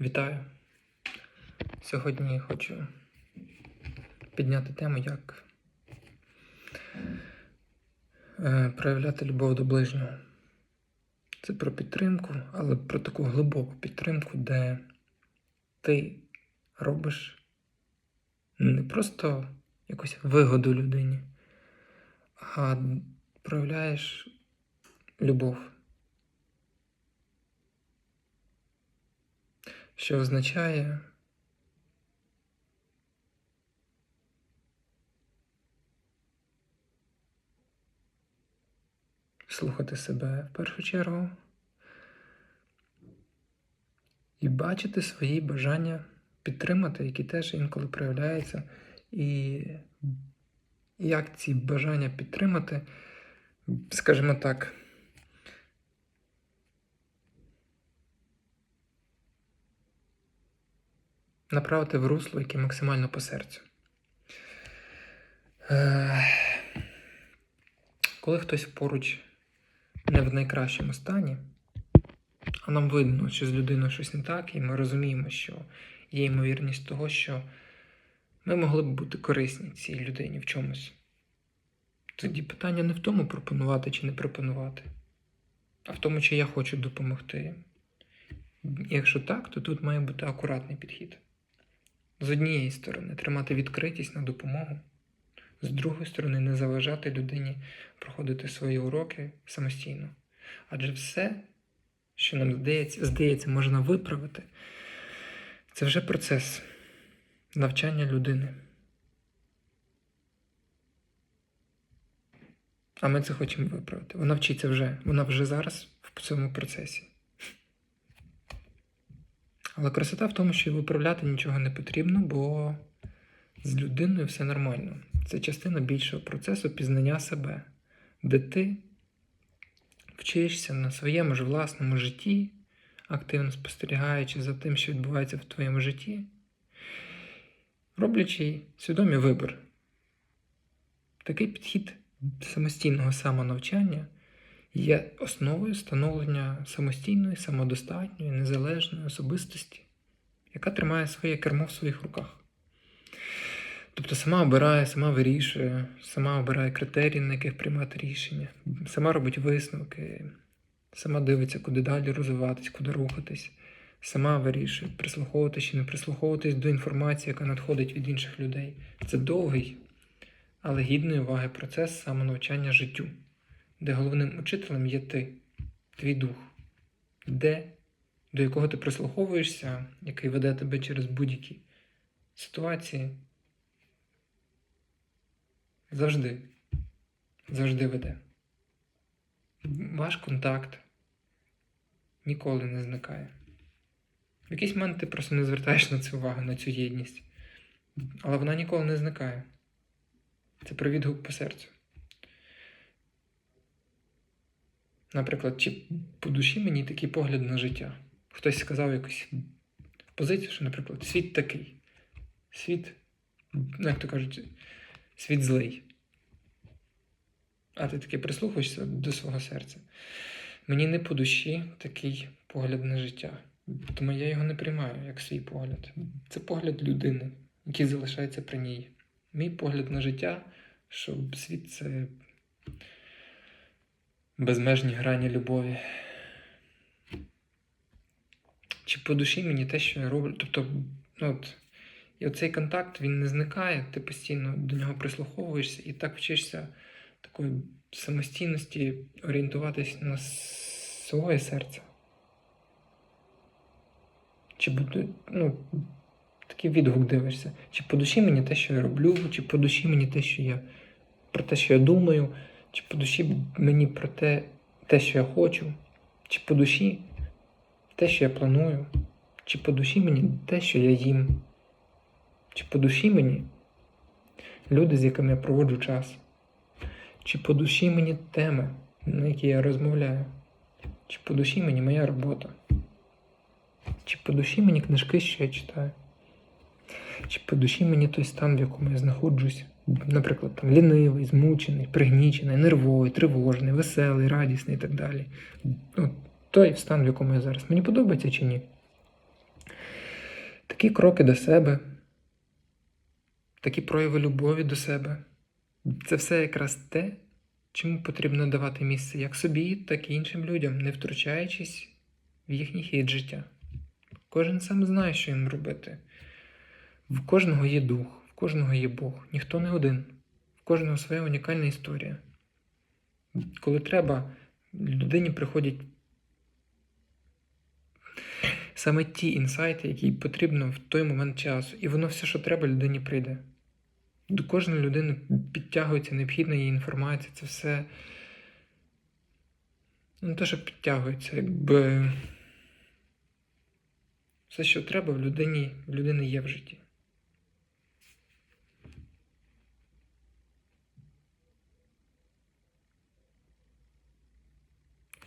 Вітаю! Сьогодні хочу підняти тему, як е, проявляти любов до ближнього. Це про підтримку, але про таку глибоку підтримку, де ти робиш не просто якусь вигоду людині, а проявляєш любов. Що означає слухати себе в першу чергу і бачити свої бажання підтримати, які теж інколи проявляються, і як ці бажання підтримати, скажімо так. Направити в русло, яке максимально по серцю. Е, Коли хтось поруч не в найкращому стані, а нам видно, що з людиною щось не так, і ми розуміємо, що є ймовірність того, що ми могли б бути корисні цій людині в чомусь. Тоді питання не в тому, пропонувати чи не пропонувати, а в тому, чи я хочу допомогти. Якщо так, то тут має бути акуратний підхід. З однієї сторони, тримати відкритість на допомогу, з другої сторони, не заважати людині проходити свої уроки самостійно. Адже все, що нам здається, здається, можна виправити, це вже процес навчання людини. А ми це хочемо виправити. Вона вчиться вже, вона вже зараз в цьому процесі. Але красота в тому, що виправляти нічого не потрібно, бо з людиною все нормально. Це частина більшого процесу пізнання себе, де ти вчишся на своєму ж власному житті, активно спостерігаючи за тим, що відбувається в твоєму житті, роблячи свідомий вибір. Такий підхід самостійного самонавчання є основою становлення самостійної, самодостатньої, незалежної особистості, яка тримає своє кермо в своїх руках. Тобто сама обирає, сама вирішує, сама обирає критерії, на яких приймати рішення, сама робить висновки, сама дивиться, куди далі розвиватись, куди рухатись, сама вирішує, прислуховуватись чи не прислуховуватись до інформації, яка надходить від інших людей. Це довгий, але гідної уваги процес самонавчання життю де головним учителем є ти, твій дух, де, до якого ти прислуховуєшся, який веде тебе через будь-які ситуації. Завжди, завжди веде. Ваш контакт ніколи не зникає. В якийсь момент ти просто не звертаєш на цю увагу, на цю єдність. Але вона ніколи не зникає. Це про відгук по серцю. Наприклад, чи по душі мені такий погляд на життя. Хтось сказав якусь позицію, що, наприклад, світ такий. Світ, ну, як то кажуть, світ злий. А ти таки прислухаєшся до свого серця. Мені не по душі такий погляд на життя. Тому я його не приймаю як свій погляд. Це погляд людини, який залишається при ній. Мій погляд на життя, що світ це безмежні грані любові. Чи по душі мені те, що я роблю. Тобто, ну от, і оцей контакт він не зникає, ти постійно до нього прислуховуєшся і так вчишся такої самостійності орієнтуватись на своє серце. Чи буде, ну, такий відгук дивишся, чи по душі мені те, що я роблю, чи по душі мені те, що я про те, що я думаю. Чи по душі мені про те, те, що я хочу, чи по душі те, що я планую, чи по душі мені те, що я їм, чи по душі мені люди, з якими я проводжу час, чи по душі мені теми, на які я розмовляю, чи по душі мені моя робота, чи по душі мені книжки, що я читаю, чи по душі мені той стан, в якому я знаходжусь наприклад, там, лінивий, змучений, пригнічений, нервовий, тривожний, веселий, радісний і так далі. Ну, Той стан, в якому я зараз. Мені подобається чи ні? Такі кроки до себе, такі прояви любові до себе. Це все якраз те, чому потрібно давати місце як собі, так і іншим людям, не втручаючись в їхній хід життя. Кожен сам знає, що їм робити. В кожного є дух, в кожного є Бог, ніхто не один, в кожного своя унікальна історія. Коли треба, людині приходять саме ті інсайти, які потрібно в той момент часу. І воно все, що треба, людині прийде. До кожної людини підтягується необхідна її інформація, це все. Ну, не те, що підтягується, якби. Все, що треба, в людині, в людини є в житті.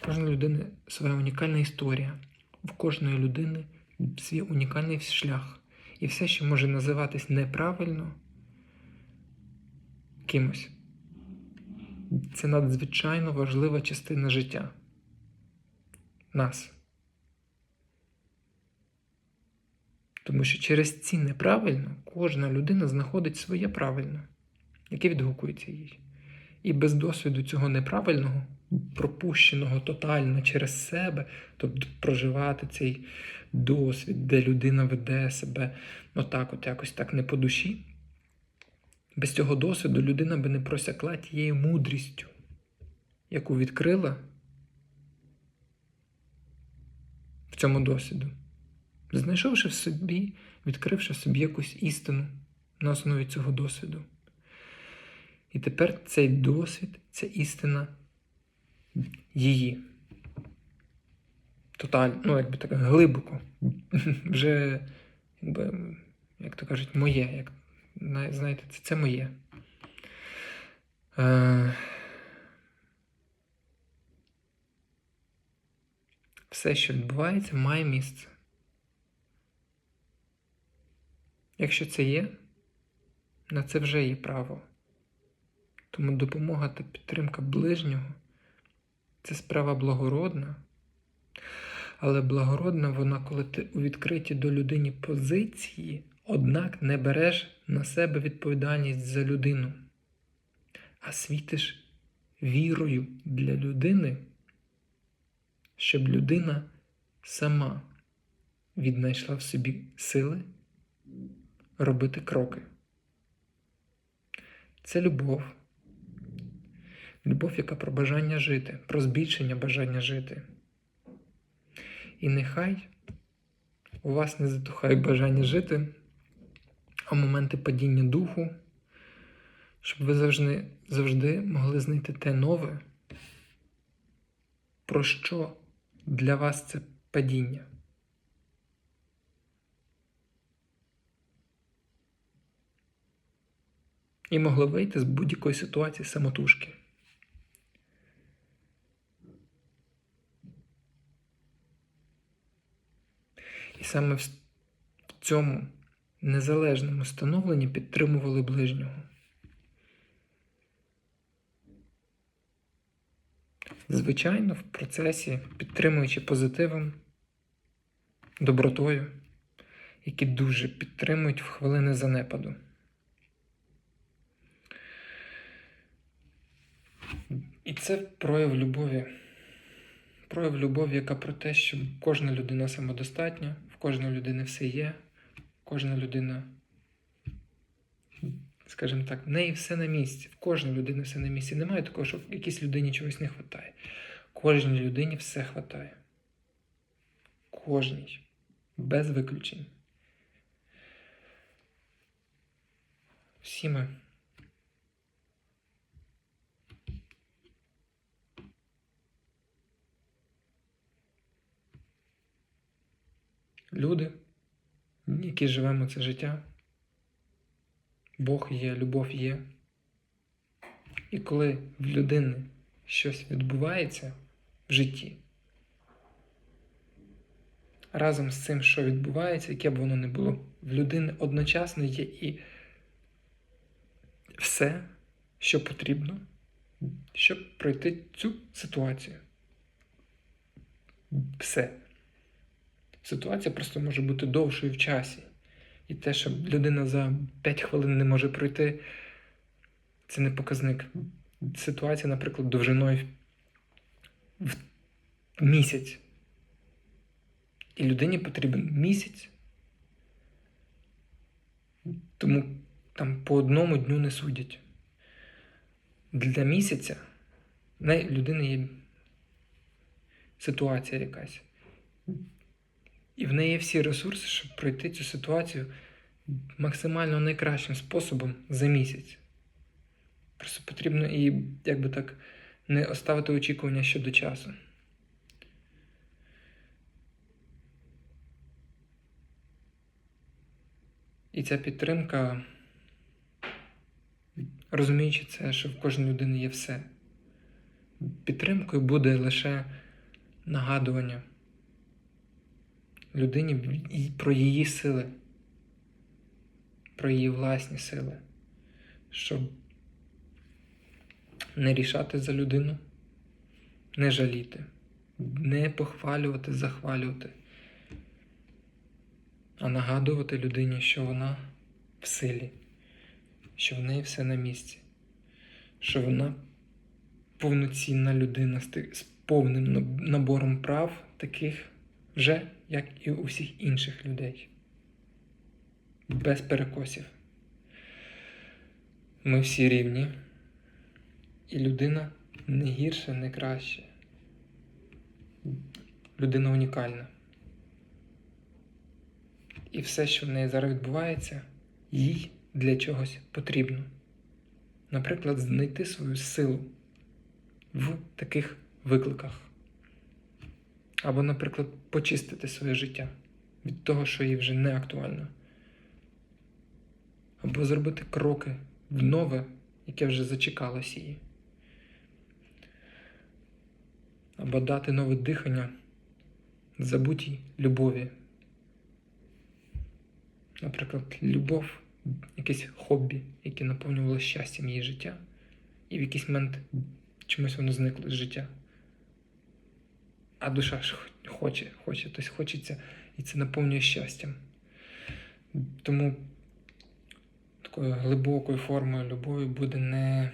Кожної людини своя унікальна історія. В кожної людини свій унікальний шлях. І все, що може називатись неправильно кимось, це надзвичайно важлива частина життя нас. Тому що через ці неправильно кожна людина знаходить своє правильно, яке відгукується їй. І без досвіду цього неправильного, пропущеного тотально через себе, тобто проживати цей досвід, де людина веде себе отак, от якось так не по душі. Без цього досвіду людина би не просякла тією мудрістю, яку відкрила в цьому досвіду, знайшовши в собі, відкривши в собі якусь істину на основі цього досвіду. І тепер цей досвід, ця істина її. Тотально, ну, якби так глибоко. Вже, якби, як то кажуть, моє. Як, Знаєте, це, це моє. Е, Все, що відбувається, має місце. Якщо це є, на це вже є право. Тому допомога та підтримка ближнього це справа благородна. Але благородна вона, коли ти у відкритій до людині позиції, однак не береш на себе відповідальність за людину, а світиш вірою для людини, щоб людина сама віднайшла в собі сили робити кроки. Це любов. Любов, яка про бажання жити, про збільшення бажання жити. І нехай у вас не затухають бажання жити, а моменти падіння духу, щоб ви завжди, завжди могли знайти те нове, про що для вас це падіння. І могли вийти з будь-якої ситуації самотужки. І саме в цьому незалежному становленні підтримували ближнього. Звичайно, в процесі, підтримуючи позитивом, добротою, які дуже підтримують в хвилини занепаду. І це прояв любові. Прояв любові, яка про те, що кожна людина самодостатня, кожної людини все є, кожна людина, скажімо так, в неї все на місці, в кожної людини все на місці. Немає такого, що в якійсь людині чогось не вистачає. Кожній людині все вистачає. Кожній. Без виключень. Всі ми. Люди, які живемо це життя. Бог є, любов є. І коли в людини щось відбувається в житті, разом з цим, що відбувається, яке б воно не було, в людини одночасно є і все, що потрібно, щоб пройти цю ситуацію. Все. Ситуація просто може бути довшою в часі. І те, що людина за 5 хвилин не може пройти, це не показник. Ситуація, наприклад, довжиною в місяць. І людині потрібен місяць. Тому там по одному дню не судять. Для місяця в людини є ситуація якась. І в неї є всі ресурси, щоб пройти цю ситуацію максимально найкращим способом за місяць. Просто потрібно і, як так, не оставити очікування щодо часу. І ця підтримка, розуміючи це, що в кожної людини є все. Підтримкою буде лише нагадування людині і про її сили, про її власні сили, щоб не рішати за людину, не жаліти, не похвалювати, захвалювати, а нагадувати людині, що вона в силі, що в неї все на місці, що вона повноцінна людина з повним набором прав, таких вже, як і у всіх інших людей. Без перекосів. Ми всі рівні, і людина не гірша, не краще. Людина унікальна. І все, що в неї зараз відбувається, їй для чогось потрібно. Наприклад, знайти свою силу в таких викликах. Або, наприклад, почистити своє життя від того, що їй вже не актуально. Або зробити кроки в нове, яке вже зачекалось її. Або дати нове дихання забутій любові. Наприклад, любов, якесь хобі, яке наповнювало щастям її життя, і в якийсь момент чомусь воно зникло з життя. А душа ж хоче, хоче, тобто хочеться, і це наповнює щастям. Тому такою глибокою формою любові буде не,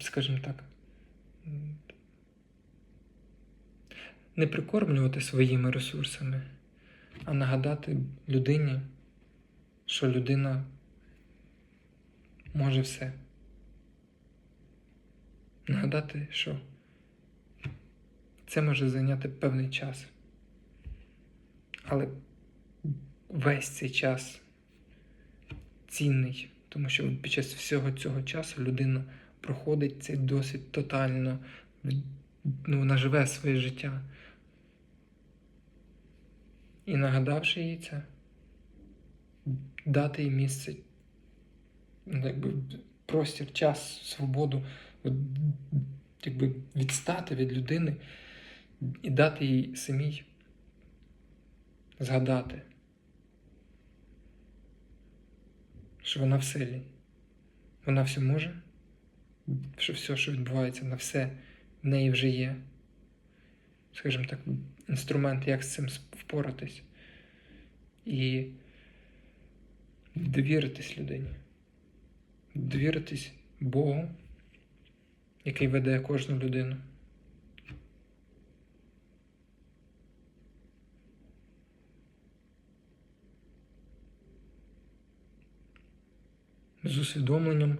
скажімо так, не прикормлювати своїми ресурсами, а нагадати людині, що людина може все. Нагадати, що це може зайняти певний час. Але весь цей час цінний, тому що під час всього цього часу людина проходить цей досвід тотально, ну, вона живе своє життя. І нагадавши їй це, дати їй місце, ну, якби простір, час, свободу, якби відстати від людини і дати їй самій згадати, що вона в силі, вона все може, що все, що відбувається на все, в неї вже є, скажімо так, інструмент, як з цим впоратись. І довіритись людині, довіритись Богу, який веде кожну людину. З усвідомленням,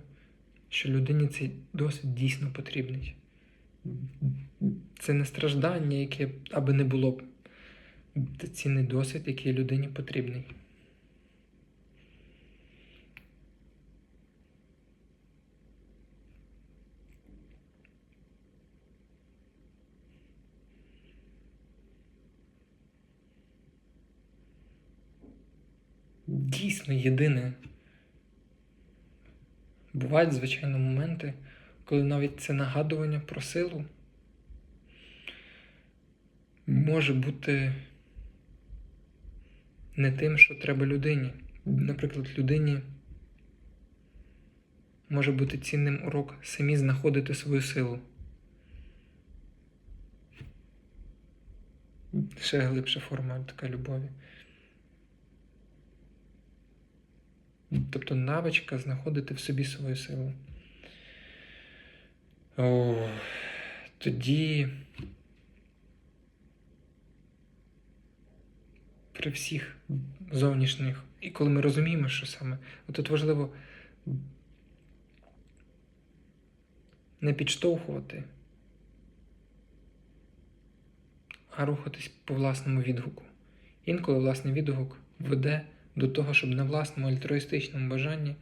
що людині цей досвід дійсно потрібний. Це не страждання, яке аби не було б. Це цінний досвід, який людині потрібний. Дійсно єдине. Бувають, звичайно, моменти, коли навіть це нагадування про силу може бути не тим, що треба людині. Наприклад, людині може бути цінним урок самі знаходити свою силу. Ще глибша форма така любові. Тобто навичка знаходити в собі свою силу. О, тоді при всіх зовнішніх, і коли ми розуміємо, що саме, тут важливо не підштовхувати, а рухатись по власному відгуку. Інколи власний відгук веде до того, щоб на власному альтруїстичному бажанні,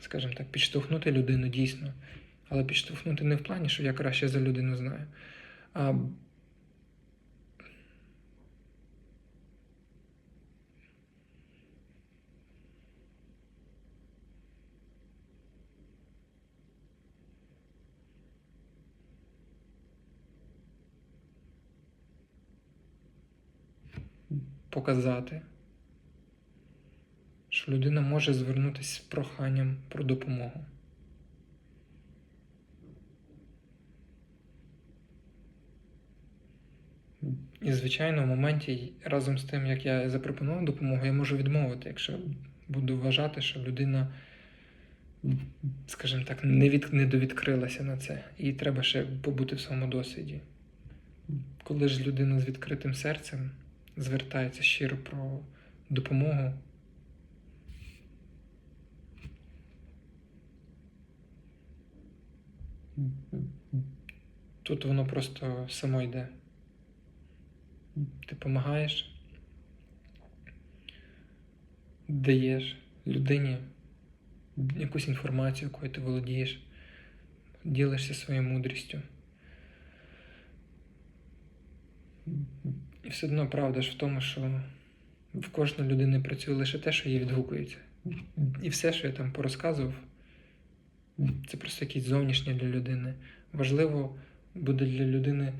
скажімо так, підштовхнути людину дійсно. Але підштовхнути не в плані, що я краще за людину знаю, а показати, людина може звернутися з проханням про допомогу. І, звичайно, в моменті, разом з тим, як я запропонував допомогу, я можу відмовити, якщо буду вважати, що людина, скажімо так, не, від, не довідкрилася на це. І треба ще побути в своєму досвіді. Коли ж людина з відкритим серцем звертається щиро про допомогу, тут воно просто само йде. Ти допомагаєш, даєш людині якусь інформацію, якою ти володієш, ділишся своєю мудрістю. І все одно правда ж в тому, що в кожної людини працює лише те, що їй відгукується. І все, що я там порозказував, це просто якісь зовнішнє для людини. Важливо буде для людини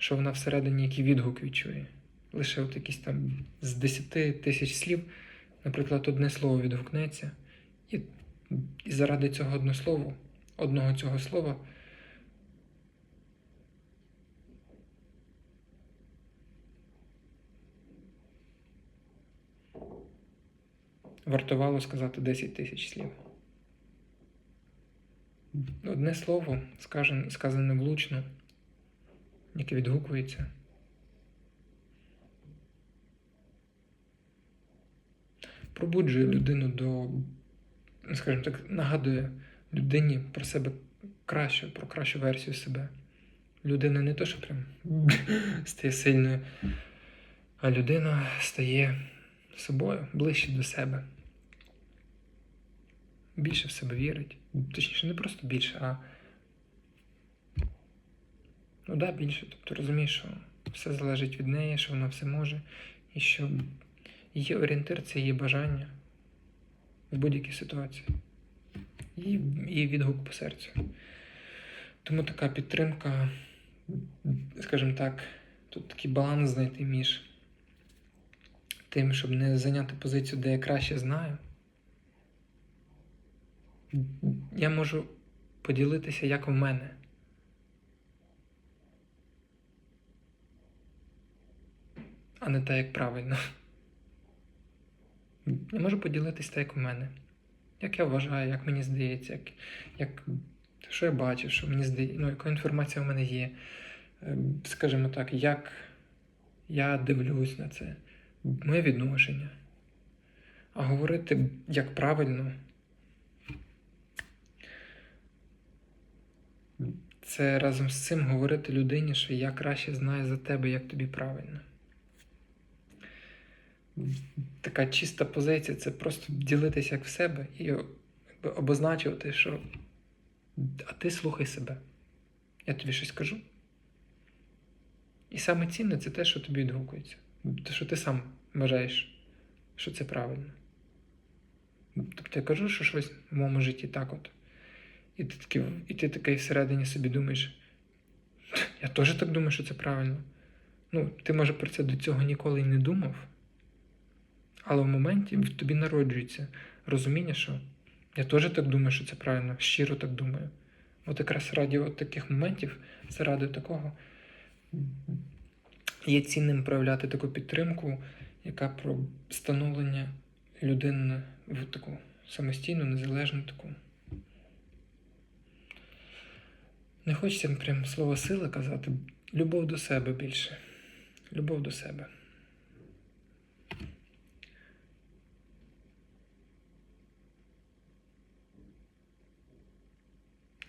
що вона всередині який відгук відчує. Лише от якісь там з 10 тисяч слів, наприклад, одне слово відгукнеться, і, і заради цього однослову, одного цього слова. Вартувало сказати 10 тисяч слів. Одне слово, сказане, влучно яке відгукується. Пробуджує людину до, скажімо так, нагадує людині про себе кращу, про кращу версію себе. Людина не то, що прям стає сильною, а людина стає собою ближче до себе. Більше в себе вірить. Точніше, не просто більше, а Ну да, більше. Тобто розумієш, що все залежить від неї, що вона все може, і що її орієнтир це її бажання в будь-якій ситуації. І, і відгук по серцю. Тому така підтримка, скажімо так, тут такий баланс знайти між тим, щоб не зайняти позицію, де я краще знаю. Я можу поділитися, як в мене. а не так, як правильно. Я можу поділитися так, як у мене. Як я вважаю, як мені здається, як, як, що я бачу, що мені здається, ну, яка інформація в мене є. Ем, скажімо так, як я дивлюсь на це, моє відношення. А говорити як правильно. Це разом з цим говорити людині, що я краще знаю за тебе, як тобі правильно така чиста позиція це просто ділитися як в себе і обозначувати, що а ти слухай себе. Я тобі щось кажу. І саме цінне це те, що тобі відгукується. Те, що ти сам вважаєш, що це правильно. Тобто я кажу, що щось в моєму житті так от. І ти такий, і ти такий всередині собі думаєш, я теж так думаю, що це правильно. Ну, ти, може, про це до цього ніколи й не думав. Але в моменті в тобі народжується розуміння, що я теж так думаю, що це правильно, щиро так думаю. От якраз раді от таких моментів, заради такого, є цінним проявляти таку підтримку, яка про становлення людину в таку самостійну, незалежну таку. Не хочеться прям слово сила казати. Любов до себе більше. Любов до себе.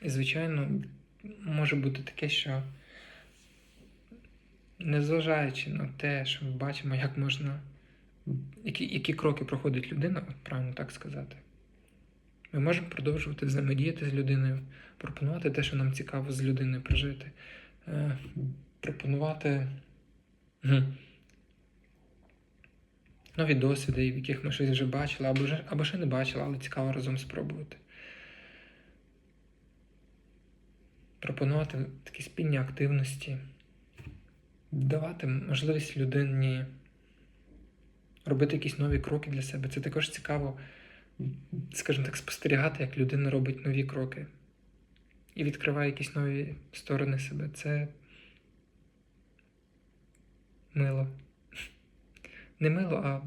І, звичайно, може бути таке, що незважаючи на те, що ми бачимо, як можна, які, які кроки проходить людина, правильно так сказати, ми можемо продовжувати взаємодіяти з людиною, пропонувати те, що нам цікаво з людиною прожити, е, пропонувати нові досвіди, в яких ми щось вже бачили, або, вже, або ще не бачили, але цікаво разом спробувати. Пропонувати такі спільні активності, давати можливість людині робити якісь нові кроки для себе. Це також цікаво, скажімо так, спостерігати, як людина робить нові кроки і відкриває якісь нові сторони себе. Це мило. Не мило, а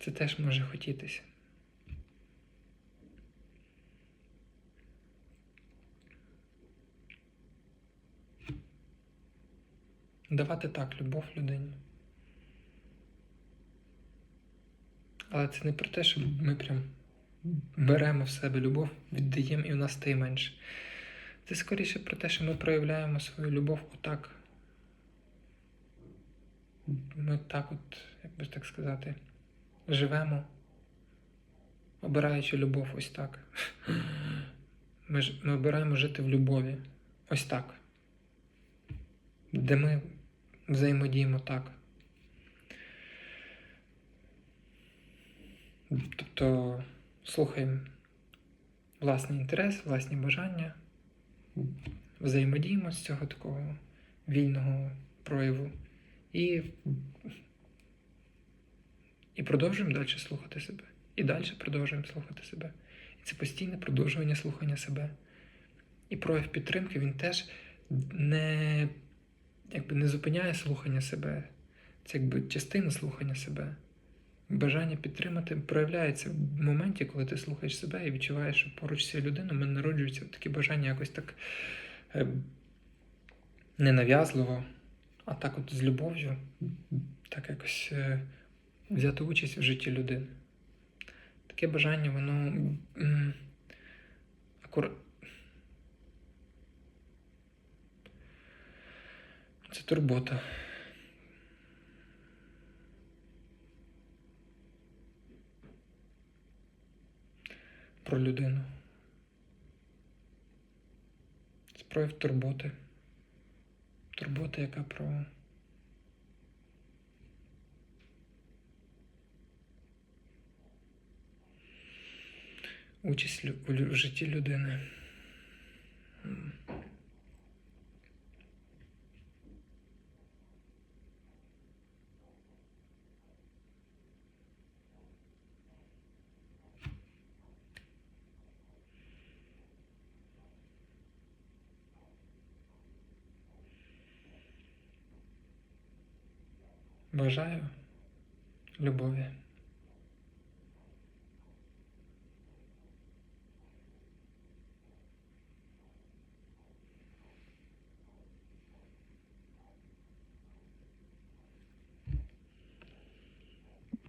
це теж може хотітися. Давати так любов людині. Але це не про те, що ми прям беремо в себе любов, віддаємо і у нас стає менше. Це скоріше про те, що ми проявляємо свою любов отак. Ми так от, як би так сказати, живемо, обираючи любов ось так. Ми, ж, ми обираємо жити в любові ось так. Де ми взаємодіємо так. Тобто слухаємо власний інтерес, власні бажання, взаємодіємо з цього такого вільного прояву і, і продовжуємо далі слухати себе. І далі продовжуємо слухати себе. І це постійне продовжування слухання себе. І прояв підтримки він теж не, якби не зупиняє слухання себе. Це якби частина слухання себе. Бажання підтримати проявляється в моменті, коли ти слухаєш себе і відчуваєш, що поруч з цією людиною в мене народжуються такі бажання якось так е, ненав'язливо, а так от з любов'ю, так якось е, взяти участь в житті людини. Таке бажання, воно м, акура... Це турбота. Про людину. Це прояв турботи. Турбота, яка про. Участь в житті людини. Бажаю любові.